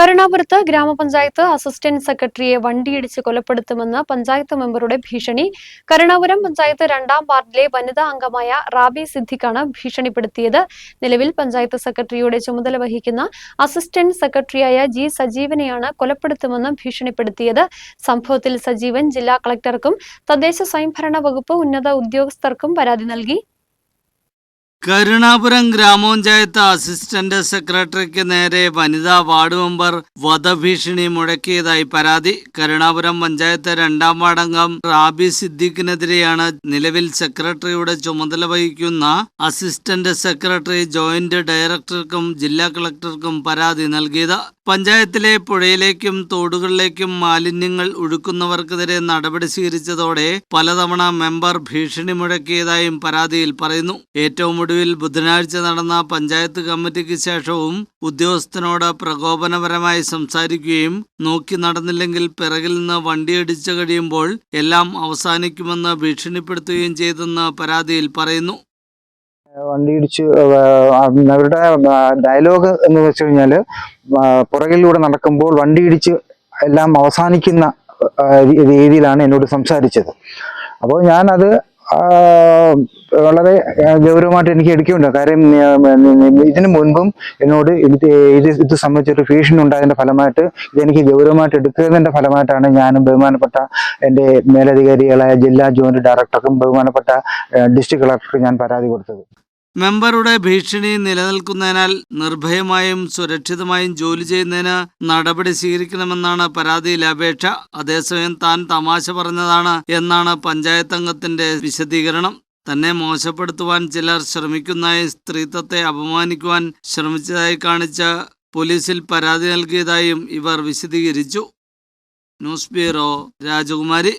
കരുണാപുരത്ത് ഗ്രാമപഞ്ചായത്ത് അസിസ്റ്റന്റ് സെക്രട്ടറിയെ വണ്ടിയിടിച്ച് കൊലപ്പെടുത്തുമെന്ന് പഞ്ചായത്ത് മെമ്പറുടെ ഭീഷണി. കരുണാപുരം പഞ്ചായത്ത് രണ്ടാം വാർഡിലെ വനിതാ അംഗമായ റാബി സിദ്ദിഖാണ് ഭീഷണിപ്പെടുത്തിയത്. നിലവിൽ പഞ്ചായത്ത് സെക്രട്ടറിയുടെ ചുമതല വഹിക്കുന്ന അസിസ്റ്റന്റ് സെക്രട്ടറിയായ ജി സജീവനെയാണ് കൊലപ്പെടുത്തുമെന്ന് ഭീഷണിപ്പെടുത്തിയത്. സംഭവത്തിൽ സജീവൻ ജില്ലാ കളക്ടർക്കും തദ്ദേശ സ്വയംഭരണ വകുപ്പ് ഉന്നത ഉദ്യോഗസ്ഥർക്കും പരാതി നൽകി. കരുണാപുരം ഗ്രാമപഞ്ചായത്ത് അസിസ്റ്റന്റ് സെക്രട്ടറിക്ക് നേരെ വനിതാ വാർഡ് മെമ്പർ വധഭീഷണി മുഴക്കിയതായി പരാതി. കരുണാപുരം പഞ്ചായത്ത് രണ്ടാം വാർഡംഗം റാബി സിദ്ദീഖിനെതിരെയാണ് നിലവിൽ സെക്രട്ടറിയുടെ ചുമതല വഹിക്കുന്ന അസിസ്റ്റന്റ് സെക്രട്ടറി ജോയിന്റ് ഡയറക്ടർക്കും ജില്ലാ കളക്ടർക്കും പരാതി നൽകിയത്. പഞ്ചായത്തിലെ പുഴയിലേക്കും തോടുകളിലേക്കും മാലിന്യങ്ങൾ ഒഴുക്കുന്നവർക്കെതിരെ നടപടി സ്വീകരിച്ചതോടെ പലതവണ മെമ്പർ ഭീഷണി മുഴക്കിയതായും പരാതിയിൽ പറയുന്നു. ഏറ്റവും ഒടുവിൽ ബുധനാഴ്ച നടന്ന പഞ്ചായത്ത് കമ്മിറ്റിക്ക് ശേഷവും ഉദ്യോഗസ്ഥനോട് പ്രകോപനപരമായി സംസാരിക്കുകയും നോക്കി നടന്നില്ലെങ്കിൽ പിറകിൽ നിന്ന് വണ്ടിയടിച്ചു കഴിയുമ്പോൾ എല്ലാം അവസാനിക്കുമെന്ന് ഭീഷണിപ്പെടുത്തുകയും ചെയ്തെന്ന് പരാതിയിൽ പറയുന്നു. വണ്ടി ഇടിച്ച് അവരുടെ ഡയലോഗ് എന്ന് വെച്ച് കഴിഞ്ഞാൽ പുറകിലൂടെ നടക്കുമ്പോൾ വണ്ടി ഇടിച്ച് എല്ലാം അവസാനിക്കുന്ന രീതിയിലാണ് എന്നോട് സംസാരിച്ചത്. അപ്പോൾ ഞാനത് വളരെ ഗൗരവമായിട്ട് എനിക്ക് എടുക്കുന്നുണ്ട്. കാര്യം ഇതിനു മുൻപും എന്നോട് ഇത് ഇത് സംബന്ധിച്ചൊരു ഭീഷണി ഉണ്ടായതിന്റെ ഫലമായിട്ട് ഇതെനിക്ക് ഗൗരവമായിട്ട് എടുക്കുന്നതിന്റെ ഫലമായിട്ടാണ് ഞാനും ബഹുമാനപ്പെട്ട എന്റെ മേലധികാരികളായ ജില്ലാ ജോയിന്റ് ഡയറക്ടർക്കും ബഹുമാനപ്പെട്ട ഡിസ്ട്രിക്ട് കളക്ടർക്കും ഞാൻ പരാതി കൊടുത്തത്. മെമ്പറുടെ ഭീഷണി നിലനിൽക്കുന്നതിനാൽ നിർഭയമായും സുരക്ഷിതമായും ജോലി ചെയ്യുന്നതിന് നടപടി സ്വീകരിക്കണമെന്നാണ് പരാതിയിലെ അപേക്ഷ. അതേസമയം താൻ തമാശ പറഞ്ഞതാണ് എന്നാണ് പഞ്ചായത്ത് അംഗത്തിന്റെ വിശദീകരണം. തന്നെ മോശപ്പെടുത്തുവാൻ ചിലർ ശ്രമിക്കുന്നതായി സ്ത്രീത്വത്തെ അപമാനിക്കുവാൻ ശ്രമിച്ചതായി കാണിച്ച് പോലീസിൽ പരാതി നൽകിയതായും ഇവർ വിശദീകരിച്ചു. ന്യൂസ് ബ്യൂറോ രാജകുമാരി.